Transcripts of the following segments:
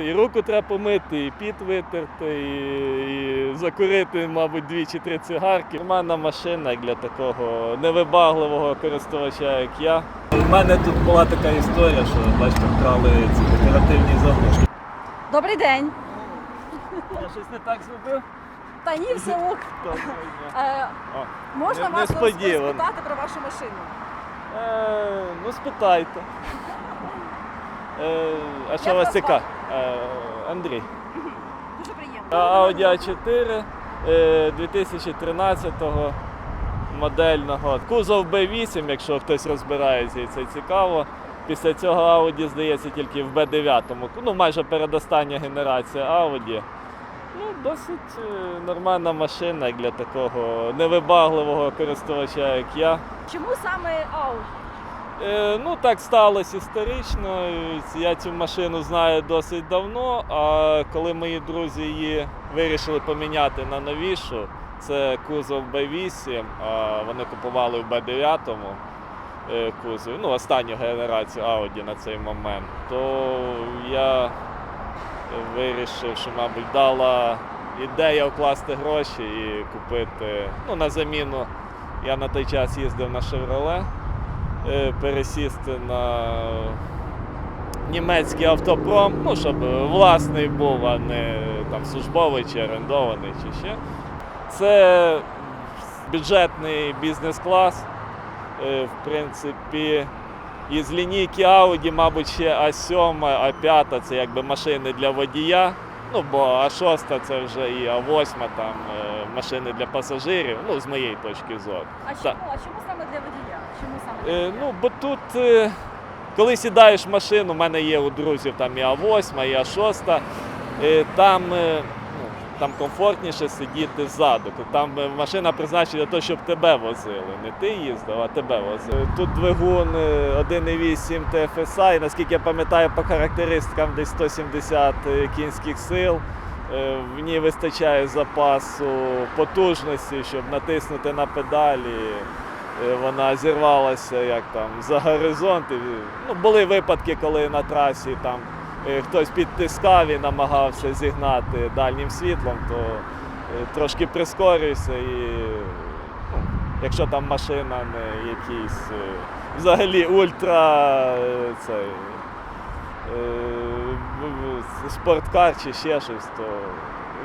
І руку треба помити, і піт витерти, і, і закурити, мабуть, дві чи три цигарки. Нормальна машина для такого невибагливого користувача, як я. У мене тут була така історія, що бачите, вкрали ці декоративні заглушки. Добрий день. Я щось не так зробив? Та ні, все ок. Е, можна вас несподівано. спитати про вашу машину? Е, ну, спитайте. Е, а що вас вас цікавить? Е, Андрій. Дуже приємно. Audi A4 е, 2013 модельного. Кузов B8, якщо хтось розбирається і це цікаво. Після цього Audi, здається, тільки в B9. Ну, майже передостання генерація Audi. Ну, досить е, нормальна машина для такого невибагливого користувача, як я. Чому саме Audi? Е, ну, так сталося історично. Я цю машину знаю досить давно. А коли мої друзі її вирішили поміняти на новішу, це кузов B8, а вони купували в B9 е, кузов, ну, останню генерацію Audi на цей момент, то я вирішив, що, мабуть, дала ідея вкласти гроші і купити ну, на заміну. Я на той час їздив на Chevrolet е, пересісти на німецький автопром, ну, щоб власний був, а не там службовий чи орендований, чи ще. Це бюджетний бізнес-клас. Е, В принципі, із лінійки Audi, мабуть, ще А7, А5 це якби машини для водія. Ну, бо А6 це вже і А8 там е, машини для пасажирів, ну, з моєї точки зору. А чому, а чому саме для водія? Чому саме для Е, водія? ну, бо тут, е, коли сідаєш в машину, у мене є у друзів там і А8, і А6, е, там, е, там комфортніше сидіти ззаду. Там е, машина призначена для того, щоб тебе возили. Не ти їздив, а тебе возили. Е, Тут двигун е, 1,8 TFSI, наскільки я пам'ятаю, по характеристикам десь 170 кінських сил. Е, В ній вистачає запасу потужності, щоб натиснути на педалі. Е, Вона зірвалася як там за горизонт. Ну, були випадки, коли на трасі там е, хтось підтискав і намагався зігнати дальнім світлом, то е, трошки прискорився і ну, якщо там машина не якийсь е, взагалі ультра е, цей, е, спорткар чи ще щось, то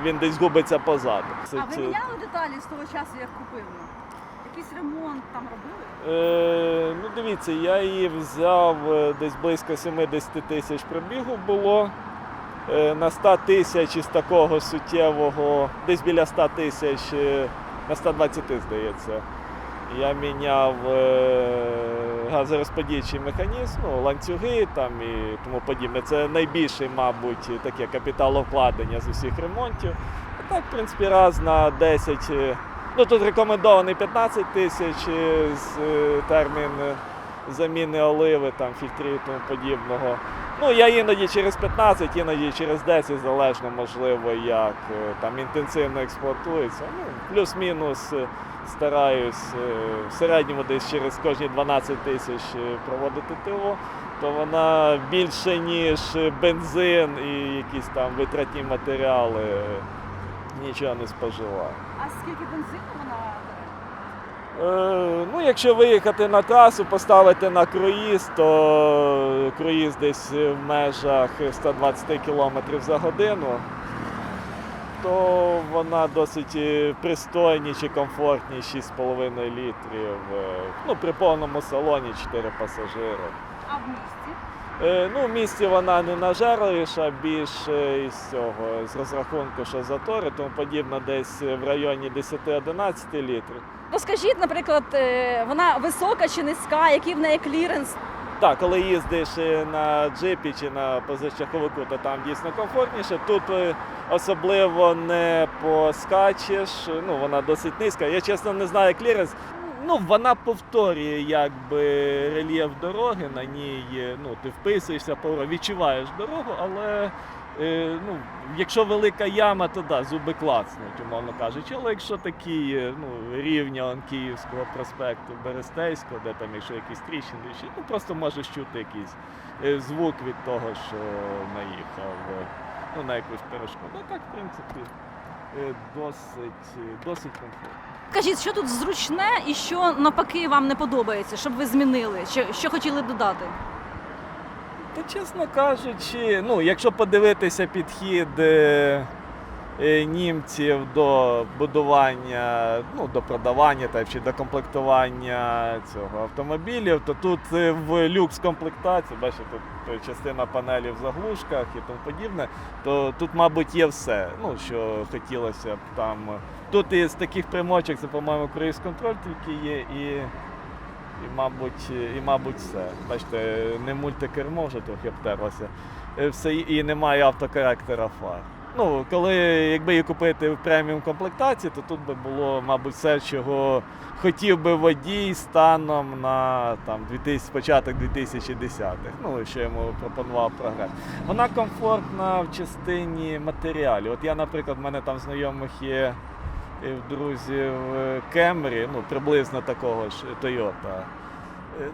він десь губиться позаду. А ви міняли деталі з того часу, як купили? Якийсь ремонт там робили? Е, ну, дивіться, я її взяв е, десь близько 70 тисяч пробігу було. Е, на 100 тисяч із такого суттєвого, десь біля 100 тисяч, е, на 120, здається. Я міняв е, газорозподільчий механізм, ну, ланцюги там і тому подібне. Це найбільше, мабуть, таке капіталовкладення з усіх ремонтів. А так, в принципі, раз на 10. Ну тут рекомендований 15 тисяч е, з е, термін е, заміни оливи, там, фільтрів і тому подібного. Ну, я іноді через 15, іноді через 10, залежно, можливо, як там інтенсивно експлуатується. Ну, плюс-мінус стараюсь в середньому десь через кожні 12 тисяч проводити ТО, то вона більше, ніж бензин і якісь там витратні матеріали нічого не споживає. А скільки бензину вона бере? Е, ну, якщо виїхати на трасу, поставити на круїз, то круїз десь в межах 120 км за годину, то вона досить е, пристойні чи комфортні 6,5 літрів. Е, Ну, при повному салоні 4 пасажири. А в місті? Е, Ну, в місті вона не нажерливіша, більше із цього, з розрахунку, що затори, тому подібно десь в районі 10-11 літрів. Розкажіть, наприклад, е, вона висока чи низька, який в неї кліренс? Так, коли їздиш е, на джипі чи на позачаховику, то там дійсно комфортніше. Тут особливо не поскачеш, ну вона досить низька. Я чесно не знаю кліренс. Ну, вона повторює якби рельєф дороги, на ній е, ну, ти вписуєшся, відчуваєш дорогу, але Е, ну, якщо велика яма, то да, зуби клацнуть, умовно кажучи. Але якщо такі е, ну, рівня Київського проспекту Берестейського, де там якщо якісь тріщини, ну просто можеш чути якийсь е, звук від того, що наїхав ну, на якусь перешкоду. Ну так, в принципі, досить, досить комфортно. Кажіть, що тут зручне і що навпаки вам не подобається, щоб ви змінили, що, що хотіли додати? Та чесно кажучи, ну, якщо подивитися підхід е, німців до будування, ну, до продавання та, чи до комплектування цього автомобілів, то тут е, в люкс комплектації, бачите, тут е, частина панелів в заглушках і тому подібне, то тут, мабуть, є все, ну, що хотілося б там. Тут із таких примочок, це, по-моєму, круїз контроль тільки є і. І, мабуть, і, мабуть, все. Бачите, не мультикермо вже трохи обтерлося. Е, Все, і немає автокоректора фар. Ну, коли якби її купити в преміум комплектації, то тут би було, мабуть, все, чого хотів би водій станом на там, 2000, початок 2010-х. Ну, що йому пропонував прогрес. Вона комфортна в частині матеріалів. От я, наприклад, в мене там знайомих є в друзів е, Кемрі, ну приблизно такого ж Toyota.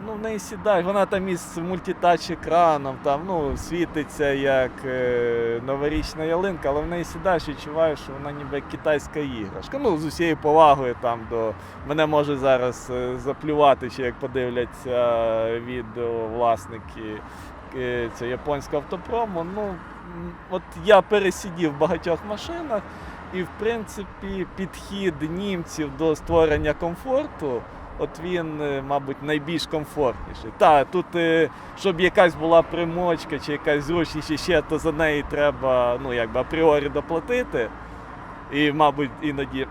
Ну, в неї сідаєш, вона там із мультитач екраном, там, ну, світиться як е, новорічна ялинка, але в неї сідаєш і відчуваєш, що вона ніби китайська іграшка. Ну, з усією повагою там до. Мене може зараз е, заплювати, чи як подивляться відео власники е, цього японського автопрому. Ну, от я пересидів в багатьох машинах. І, в принципі, підхід німців до створення комфорту, от він, е, мабуть, найбільш комфортніший. Так, тут, е, щоб якась була примочка чи якась зручність ще, то за неї треба ну, якби апріорі доплатити. І, мабуть, іноді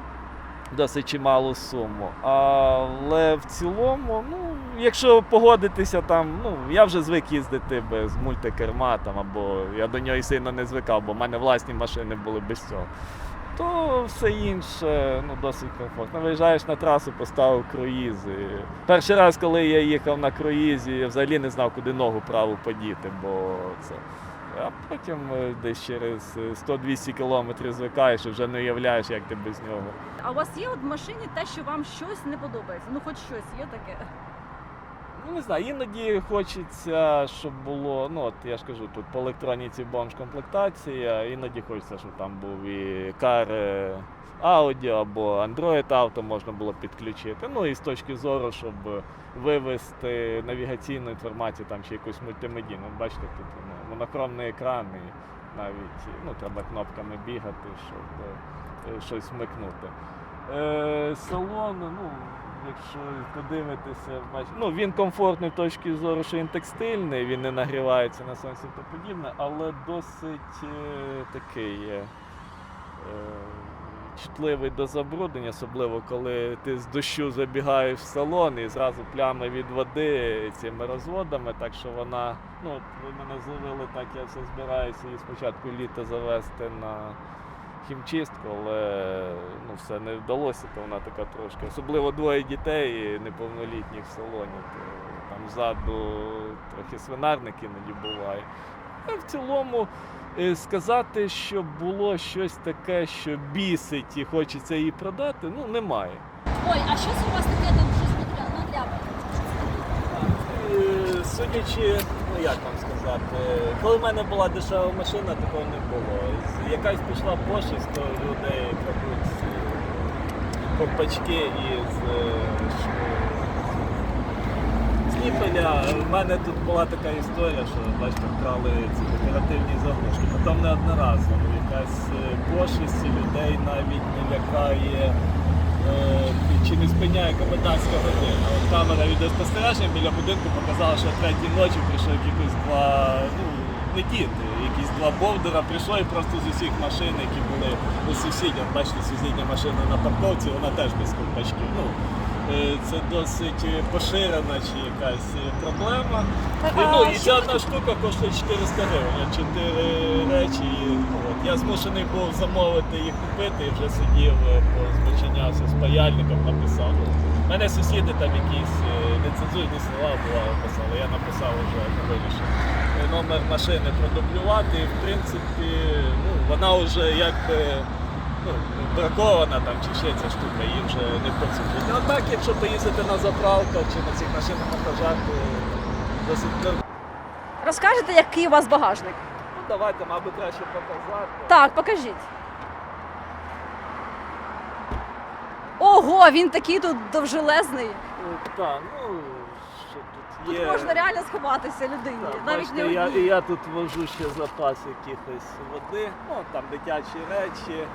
досить чималу суму. Але в цілому, ну, якщо погодитися там, ну, я вже звик їздити без мультикерма там, або я до нього і сильно не звикав, бо в мене власні машини були без цього то все інше ну, досить комфортно. Виїжджаєш на трасу, поставив круїз. І... Перший раз, коли я їхав на круїзі, я взагалі не знав, куди ногу праву подіти, бо це. А потім е, десь через е, 100-200 кілометрів звикаєш і вже не уявляєш, як ти без нього. А у вас є от в машині те, що вам щось не подобається? Ну, хоч щось є таке. Ну, не знаю, іноді хочеться, щоб було, ну от я ж кажу, тут по електроніці бомж комплектація, іноді хочеться, щоб там був і кар е, аудіо або Android Auto можна було підключити. Ну і з точки зору, щоб вивести навігаційну інформацію там чи якусь мультимедійну. Бачите, тут ну, монохромний екран і навіть ну, треба кнопками бігати, щоб е, щось вмикнути. Е, салон, ну, якщо подивитися, бач... ну, він комфортний точки зору, що він текстильний, він не нагрівається на сонці та подібне, але досить е, такий е, чутливий до забруднення, особливо коли ти з дощу забігаєш в салон і зразу плями від води цими розводами. Так що вона, ну, ви мене зловили так, я все збираюся її спочатку літа завести на хімчистку, але ну, все не вдалося, то вона така трошки. Особливо двоє дітей неповнолітніх в салоні, то там ззаду трохи свинарник іноді буває. А в цілому е, сказати, що було щось таке, що бісить і хочеться її продати, ну немає. Ой, а що це у вас таке там щось надрябане? Е, Судячи, ну як вам сказати, коли в мене була дешева машина, такого не було. Якась пішла пошесть, то люди крадуть е, ковпачки із е, ніпеля. У мене тут була така історія, що бачите, вкрали ці декоративні заглушки. Потім не одноразово. Якась е, пошесть людей навіть не лякає. е, Спиняє комендантська година. От камера відеоспостереження біля будинку показала, що о третій ночі прийшов якісь два, ну не діти, якісь два бовдера прийшло і просто з усіх машин, які були у сусідів. Бачите, сусідня машина на парковці, вона теж без компачків. Ну, це досить е, поширена чи якась е, проблема. І, ну, і ця одна штука коштує 400 гривень, чотири речі. і, от, я змушений був замовити їх купити і вже сидів, е, змочинявся з паяльником, написав. У мене сусіди там якісь е, нецензурні слова бували писали, я написав вже вирішив. Е, номер машини продублювати, і в принципі ну, вона вже якби ну, бракована там чи ще ця штука, її вже не поцікавить. А так, якщо поїздити на заправках чи на цих машинах монтажах, то досить нормально. Розкажете, який у вас багажник? Ну, давайте, мабуть, краще показати. Так, покажіть. Ого, він такий тут довжелезний. Ну, Так, ну що тут Тут є. можна реально сховатися людині. Так, Навіть бачите, не я, одній. я тут вожу ще запас якихось води, ну там дитячі речі.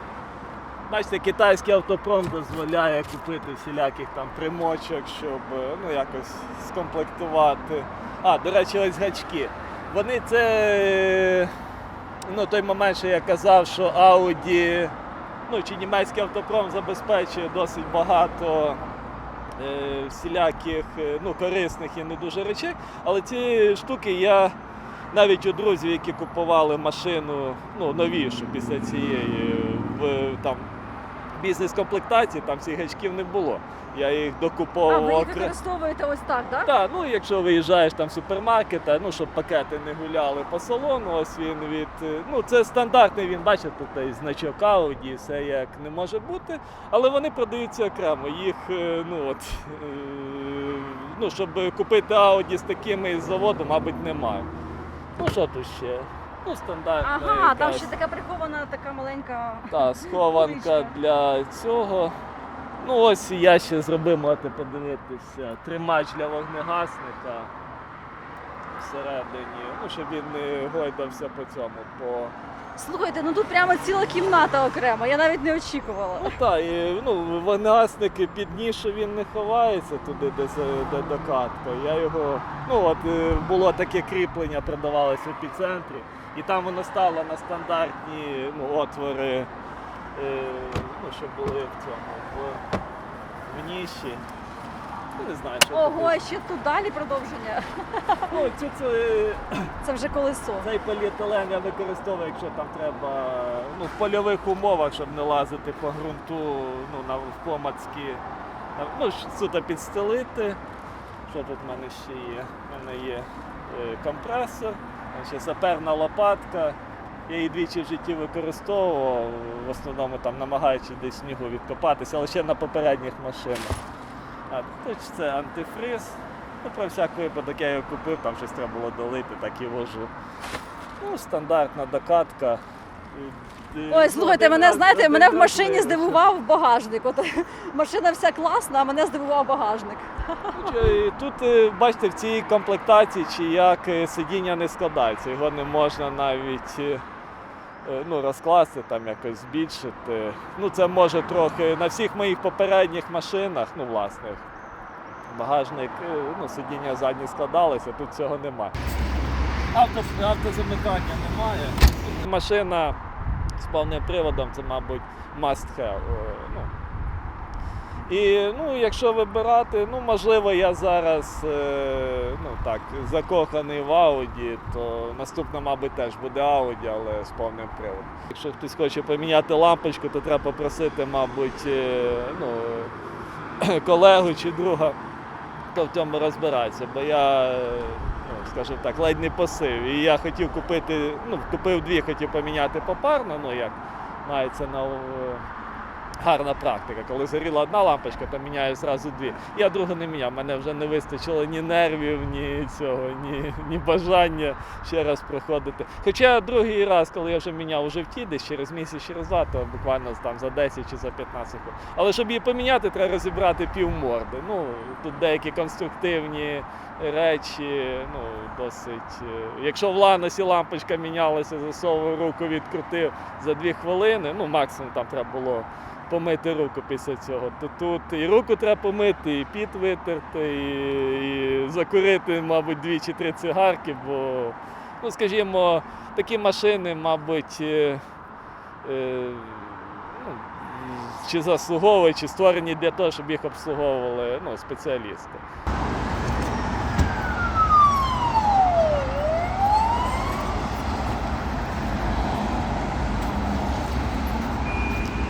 Бачите, китайський автопром дозволяє купити всіляких там примочок, щоб е, ну, якось скомплектувати. А, до речі, ось гачки. Вони це ну, той момент, що я казав, що Audi, ну чи німецький автопром забезпечує досить багато е, всіляких е, ну, корисних і не дуже речей. Але ці штуки я навіть у друзів, які купували машину ну, новішу після цієї в там, бізнес-комплектації, там цих гачків не було. Я їх А ви їх використовуєте ось так, так? так, ну якщо виїжджаєш там в супермаркет, ну щоб пакети не гуляли по салону, ось він від. е, Ну це стандартний, він бачите, тут і значок Audi, все як не може бути. Але вони продаються окремо. Їх, е, ну от е, ну, щоб купити Audi з такими з заводу, мабуть, немає. Ну що тут ще? Ну, стандартна. Ага, там ще така прихована, така маленька. та, схованка для цього. Ну ось я ще зробив, можете подивитися, тримач для вогнегасника всередині, ну, щоб він не гойдався по цьому. По... Слухайте, ну тут прямо ціла кімната окремо. Я навіть не очікувала. Ну так, і ну, вогнегасник під нішу він не ховається туди, де, за- де докатка. Я його, ну от е, було таке кріплення, продавалось в епіцентрі, і там воно стало на стандартні ну, отвори, е, ну, що були в цьому, в, в ніші. Ну, не знаю, що Ого, ще тут далі продовження. Ну, цю, це, Це вже колесо. цей поліетилен я використовую, якщо там треба ну, в польових умовах, щоб не лазити по ґрунту ну, на в помацькі. Ну, суто підстелити. Що тут в мене ще є? У мене є е, компресор, ще саперна лопатка. Я її двічі в житті використовував, в основному там намагаючись десь снігу відкопатися, але ще на попередніх машинах. А тут це антифриз. Ну, про всяк випадок я його купив, там щось треба було долити, так і вожу. Ну, стандартна докатка. Е, Ой, слухайте, мене знаєте, мене в машині здивував багажник. От машина вся класна, а мене здивував багажник. Тут, е, бачите, в цій комплектації чи як е, сидіння не складається. Його не можна навіть е, е, ну, розкласти, там якось збільшити. Ну, це може трохи на всіх моїх попередніх машинах, ну, власних, багажник, е, ну, сидіння задні складалися, тут цього немає. Авто, автозамикання немає. Машина з повним приводом це, мабуть, must have. е, Ну, і ну, якщо вибирати, ну можливо, я зараз е, ну, так, закоханий в Audi, то наступна, мабуть, теж буде Audi, але з повним приводом. Якщо хтось хоче поміняти лампочку, то треба попросити, мабуть, е, ну, колегу чи друга, хто в цьому розбирається. Бо я, е, скажімо так, ледь не пасив. І я хотів купити, ну, купив дві, хотів поміняти попарно, ну як мається на. Гарна практика. Коли горіла одна лампочка, то міняю зразу дві. Я другу не міняв. Мене вже не вистачило ні нервів, ні цього, ні, ні бажання ще раз проходити. Хоча другий раз, коли я вже міняв у жовті, десь через місяць, через два, то буквально там за 10 чи за 15 секунд. Але щоб її поміняти, треба розібрати півморди. Ну, тут деякі конструктивні речі, ну, досить. е, Якщо в ланосі лампочка мінялася, засовував руку, відкрутив за дві хвилини, ну максимум там треба було помити руку після цього. То тут і руку треба помити, і піт витерти, і, і закурити, мабуть, дві чи три цигарки, бо, ну, скажімо, такі машини, мабуть, е, е, ну, чи заслуговують, чи створені для того, щоб їх обслуговували ну, спеціалісти.